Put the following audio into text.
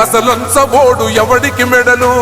అసలంచబోడు ఎవడికి మెడలు?